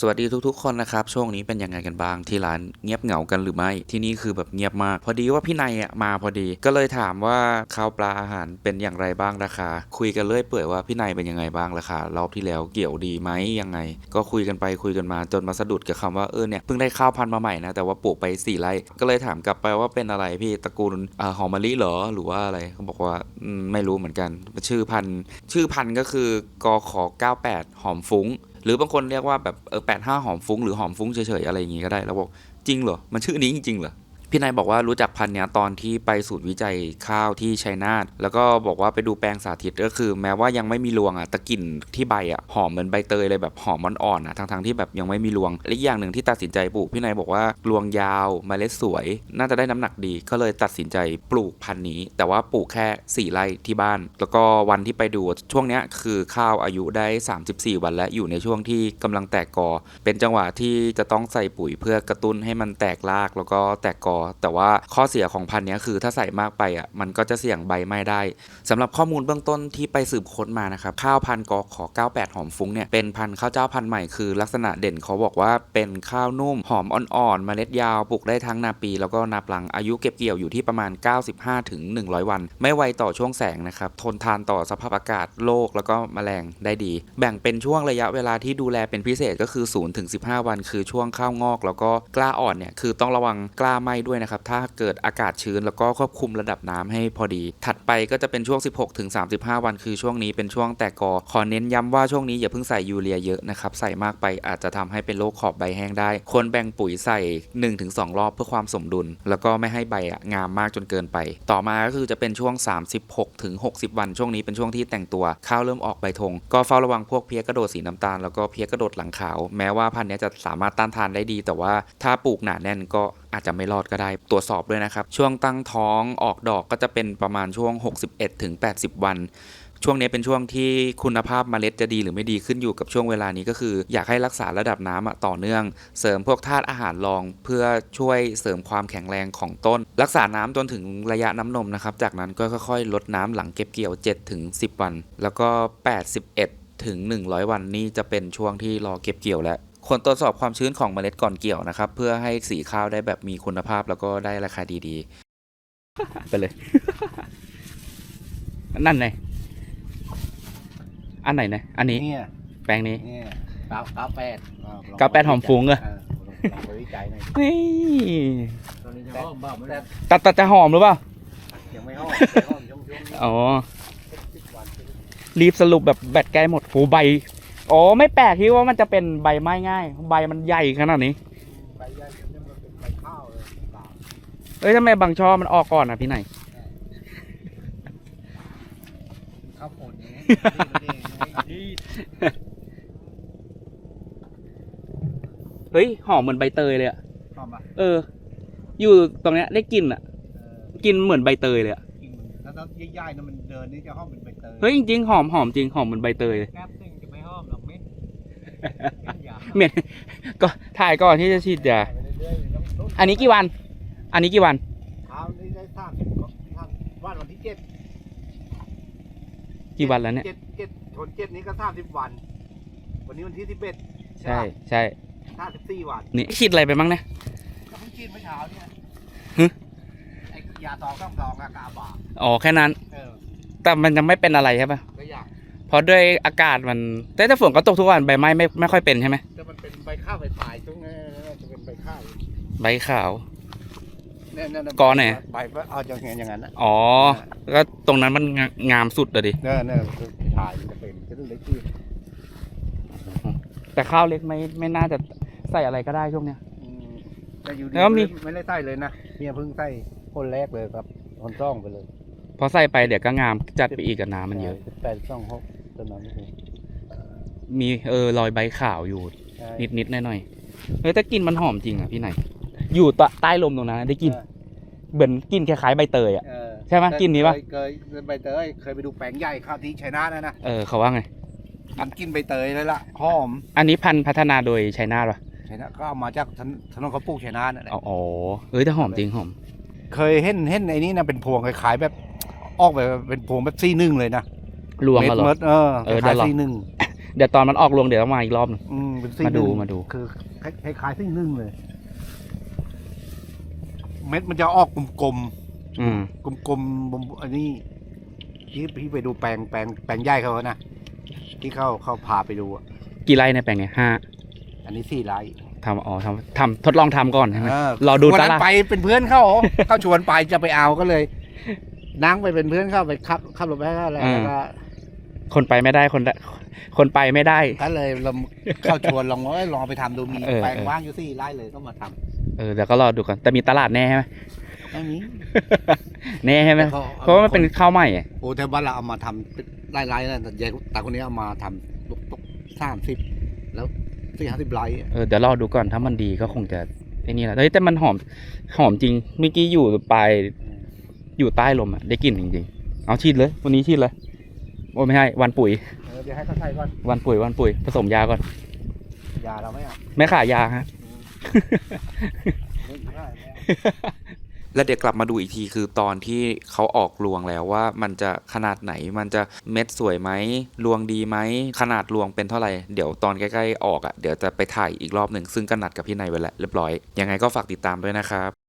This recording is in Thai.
สวัสดีทุกๆ คนนะครับ ช่วงนี้เป็นยังไงกันบ้างที่ร้านเงียบเหงากันหรือไม่ ที่นี่คือแบบเงียบมาก พอดีว่าพี่นายอะมาพอดี ก็เลยถามว่าข้าวปลาอาหารเป็นอย่างไรบ้างราคา คุยกันเรื่อยเปื่อยว่าพี่นายเป็นยังไงบ้างราคารอบที่แล้วเกี่ยวดีไหมยังไง ก็คุยกันไปคุยกันมาจนมาสะดุดกับคำว่าเออเนี่ยเพิ่งได้ข้าวพันธุ์มาใหม่นะแต่ว่าปลูกไปสี่ไร่ก็เลยถามกลับไปว่าเป็นอะไรพี่ตระกูลอหอมมะลิเหรอหรือว่าอะไรเขาบอกว่าไม่รู้เหมือนกัน ชื่อพันธุ์ชื่อพันธุ์ก็คือกข98หอมฟุ้ง หรือบางคนเรียกว่าแบบเออแปดห้าหอมฟุ้งหรือหอมฟุ้งเฉยๆอะไรอย่างงี้ก็ได้ แล้วบอกจริงเหรอ มันชื่อนี้จริงๆเหรอ พี่นายบอกว่ารู้จักพันธุ์เนี้ยตอนที่ไปศูนย์วิจัยข้าวที่ชัยนาทแล้วก็บอกว่าไปดูแปลงสาธิตก็คือ แม้ว่ายังไม่มีรวงอะแตะกลิ่นที่ใบอะหอมเหมือนใบเตยเลยแบบหอมอ่อนๆอะทั้งๆที่แบบยังไม่มีรวงและอีกอย่างหนึ่งที่ตัดสินใจปลูกพี่นายบอกว่ารวงยาวเมล็ดสวย น่าจะได้น้ำหนักดีก็เลยตัดสินใจปลูกพันธุ์นี้ แต่ว่าปลูกแค่ 4 ไร่ที่บ้าน แล้วก็วันที่ไปดูช่วงเนี้ยคือข้าวอายุได้ 34 วันและอยู่ในช่วงที่กำลังแตกกอ เป็นจังหวะที่จะต้องใส่ปุ๋ยเพื่อกระตุ้นให้มันแตกรากแล้วก็แตกกอแต่ว่าข้อเสียของพันธุ์นี้คือถ้าใส่มากไปอะมันก็จะเสี่ยงใบไหม้ได้สำหรับข้อมูลเบื้องต้นที่ไปสืบค้นมานะครับข้าวพันธุ์กอขอ 98 หอมฟุ้งเนี่ยเป็นพันธุ์ข้าวเจ้าพันธุ์ใหม่คือ ลักษณะเด่นเขาบอกว่าเป็นข้าวนุ่มหอมอ่อนๆเมล็ดยาวปลูกได้ทั้งนาปี แล้วก็นาปลังอายุเก็บเกี่ยวอยู่ที่ประมาณ 95ถึง100 วัน ไม่ไวต่อช่วงแสงนะครับทนทานต่อสภาพอากาศโลกแล้วก็แมลงได้ดี แบ่งเป็นช่วงระยะเวลาที่ดูแลเป็นพิเศษก็คือ0ถึง15 วัน คือช่วงข้าวงอก แล้วก็กล้าอ่อนเนี่ยคือต้องระวังกล้าไหม้ด้วยนะครับ ถ้าเกิดอากาศชื้นแล้วก็ควบคุมระดับน้ำให้พอดี ถัดไปก็จะเป็นช่วง 16ถึง35 วันคือช่วงนี้เป็นช่วงแตกกอขอเน้นย้ำว่าช่วงนี้อย่าเพิ่งใส่ยูเรียเยอะนะครับใส่มากไปอาจจะทำให้เป็นโรคขอบใบแห้งได้ ควรแบ่งปุ๋ยใส่ 1-2 รอบเพื่อความสมดุล แล้วก็ไม่ให้ใบงามมากจนเกินไป ต่อมาก็คือจะเป็นช่วง 36ถึง60 วัน ช่วงนี้เป็นช่วงที่แต่งตัวข้าวเริ่มออกใบธงก็เฝ้าระวังพวกเพี้ยกระโดดสีน้ำตาลแล้วก็เพี้ยกระโดดหลังขาว แม้ว่าพันธุ์นี้จะสามารถต้านทานได้ดี แต่ว่าถ้าปลูกหนาแน่นก็ อาจจะไม่รอดก็ได้ ตรวจสอบด้วยนะครับ ช่วงตั้งท้องออกดอกก็จะเป็นประมาณช่วง 61-80 วันช่วงนี้เป็นช่วงที่คุณภาพเมล็ดจะดีหรือไม่ดีขึ้นอยู่กับช่วงเวลานี้ก็คือ อยากให้รักษาระดับน้ำอะต่อเนื่อง เสริมพวกธาตุอาหารรอง เพื่อช่วยเสริมความแข็งแรงของต้น รักษาน้ำจนถึงระยะน้ำนมนะครับ จากนั้นก็ค่อยๆ ลดน้ำหลังเก็บเกี่ยว 7-10 วัน แล้วก็ 81ถึง100 วันนี่จะเป็นช่วงที่รอเก็บเกี่ยวแล้ว ควรตรวจสอบความชื้นของเมล็ดก่อนเกี่ยวนะครับ เพื่อให้สีข้าวได้แบบมีคุณภาพแล้วก็ได้ราคาดีๆ ไปเลย นั่นไงอันไหนนะอันนี้ เนี่ยแปลงนี้ เนี่ยเก้าเก้าแปดเก้าแปดหอมฟุ้งเหรอ ลองไปวิจัยหน่อยนี่ตอนนี้จะหอมบ้าไม่ได้ตัดตัดจะหอมหรือเปล่า ยังไม่หอมไม่หอมช่วงช่วงนี้อ๋อสิบวันรีบสรุปแบบแบตใกล้หมดโหใบ อ๋อไม่แปลกที่ว่ามันจะเป็นใบไม้ง่าย ใบมันใหญ่ขนาดนี้ใบใหญ่เนี่ยมันเป็นใบข้าวเลยเปล่าเอ้ยทำไมบางช่อมันออกก่อนอะพี่ไหนข้าวผลอย่างนี้นี่เฮ้ยหอมเหมือนใบเตยเลยอะหอมป่ะเออ อยู่ตรงเนี้ยได้กลิ่นอะเออกินเหมือนใบเตยเลยอะกินแล้วถ้าใหญ่ๆนะมันเดินนี่จะหอมเป็นใบเตยเฮ้ยจริงๆหอมหอมจริงหอมเหมือนใบเตยเลย เหม็นก็ถ่ายก่อนที่จะฉีดยาไปเรื่อยๆต้องต้นอันนี้กี่วัน อันนี้กี่วันเท้านี่ได้สามสิบกว่าสามวันวันที่เจ็ดกี่วันแล้วเนี่ยเจ็ดเจ็ดชนเจ็ดนี้ก็สามสิบวัน วันนี้วันที่สิบเอ็ดใช่ใช่ห้าสิบสี่วันนี่ฉีดอะไรไปบ้างเนี่ยก็เพิ่งกินเมื่อเช้าเนี่ยฮึไอ้ยาซองต้องซองอะกาบาอ๋อแค่นั้นเออแต่มันยังไม่เป็นอะไรใช่ปะก็อยาก เพราะด้วยอากาศมัน แต่ถ้าฝนก็ตกทุกวันใบไม้ไม่ไม่ค่อยเป็นใช่ไหมแต่มันเป็นใบข้าวใบปลายตรงนี้จะเป็นใบข้าวใบขาว เนี่ยเนี่ยกอไหน ใบเอาอย่างเงี้ยอย่างนั้นนะอ๋อก็ตรงนั้นมันงงามสุดเลยดิเนี่ยเนี่ยคือถ่ายมันจะเป็นจะเล็กที่แต่ข้าวเล็กไม่ไม่น่าจะใส่อะไรก็ได้ช่วงเนี้ย อืมแต่อยู่ดีแล้วมี ไม่ได้ใส่เลยนะเมียเพิ่งใส่คนแรกเลยครับคนซ่องไปเลย พอใส่ไปเดี๋ยวก็งามจัดไปอีกกับน้ำมันเยอะแปดซ่องหกตอนนั้นเองมีเออรอยใบขาวอยู่ใช่นิดนิดหน่อยหน่อยๆเฮ้ยแต่กลินมันหอมจริงอะพี่ไหน อยู่ใต้ใต้ลมตรงนั้นได้กลินเหมือนกลินคล้ายๆใบเตยอะเออใช่ไหมกินนี้ปะเคยเคยเคยใบเตยเคยไปดูแปลงใหญ่ข้าวที่ชัยนาทนะนะเออเขาว่าไงมันกินใบเตยเลยล่ะหอม อันนี้พันธุ์พัฒนาโดยชัยนาทป่ะชัยนาทก็เอามาจากถนถนนเขาปลูกชัยนาทนั่นแหละอ๋ออ๋อเฮ้ยแต่หอมจริงหอม เคยเห็นเห็นไอ้นี่นะเป็นพวงคล้ายๆแบบ ออกแบบเป็นพวงแบบซี่หนึ่งเลยนะรวงเม็ดมาหรอ เม็ดเออเออคล้ายเดี๋ยวลอง ๆซี่หนึ่งเดี๋ยวตอนมันออกรวงเดี๋ยวต้องมาอีกรอบหนึง อืมเป็นสิ่งมาดูหนึ่งมาดู คือคล้ายๆสิ่งหนึ่งเลย เม็ดมันจะออกกลมอืมๆกลมๆอันนี้ที่พี่ไปดูแปลงแปลงแปลงใหญ่เขาอะนะที่เขาเขาพาไปดูอะกี่ไร่ในยแปลงเนี่ยห้าอันนี้สี่ไร่ทำอ๋อทำทำทดลองทำก่อนใช่ไหมเออรอดูวันตนั้นลาด ไปเป็นเพื่อนเขาเขาชวนไปจะไปเอาก็เลย นั่งไปเป็นเพื่อนเขาไปขับขับรถไปก็อะไรแล้วก็คนไปไม่ได้คนได้คนไปไม่ได้ ก็เลยเราเข้าชวนลองว่าเอ้ยลองเอาไปทำดูมีเออ แปลงเออว่างอยู่สี่ไร่เลยก็มาทำเออเดี๋ยวก็รอดูก่อนแต่มีตลาดแน่ใช่ไหม ไม่มีแน่ใช่ไหมแต่เพราะว่ามันเป็นข้าวใหม่อะโอ้แต่บ้านเราเอามาทำไร่ๆนั่นแต่ยายตาคนนี้เอามาทำตกตกสามสิบแล้วสี่ห้าสิบไร่อะเออเดี๋ยวรอดูก่อนถ้ามันดีก็คงจะไอ้นี่แหละเฮ้ยแต่มันหอมหอมจริงเมื่อกี้อยู่ปลาย อยู่ใต้ลมอะได้กลิ่นจริงๆ เอาฉีดเลย วันนี้ฉีดเลย โอ้ไม่ใช่วันปุ๋ย เออเดี๋ยวให้เขาใส่ก่อน วันปุ๋ยวันปุ๋ยผสมยาก่อน ยาเราไม่เอาไม่ขายยาฮะ ไม่ได้ไม่เอาแล้วเดี๋ยวกลับมาดูอีกทีคือตอนที่เขาออกรวงแล้วว่ามันจะขนาดไหนมันจะเม็ดสวยไหมรวงดีไหมขนาดรวงเป็นเท่าไหร่เดี๋ยวตอนใกล้ๆออกอะ่ะเดี๋ยวจะไปถ่ายอีกรอบหนึ่งซึ่งก็นัดกับพี่นายไว้แล้วเรียบร้อยยังไงก็ฝากติดตามด้วยนะครับ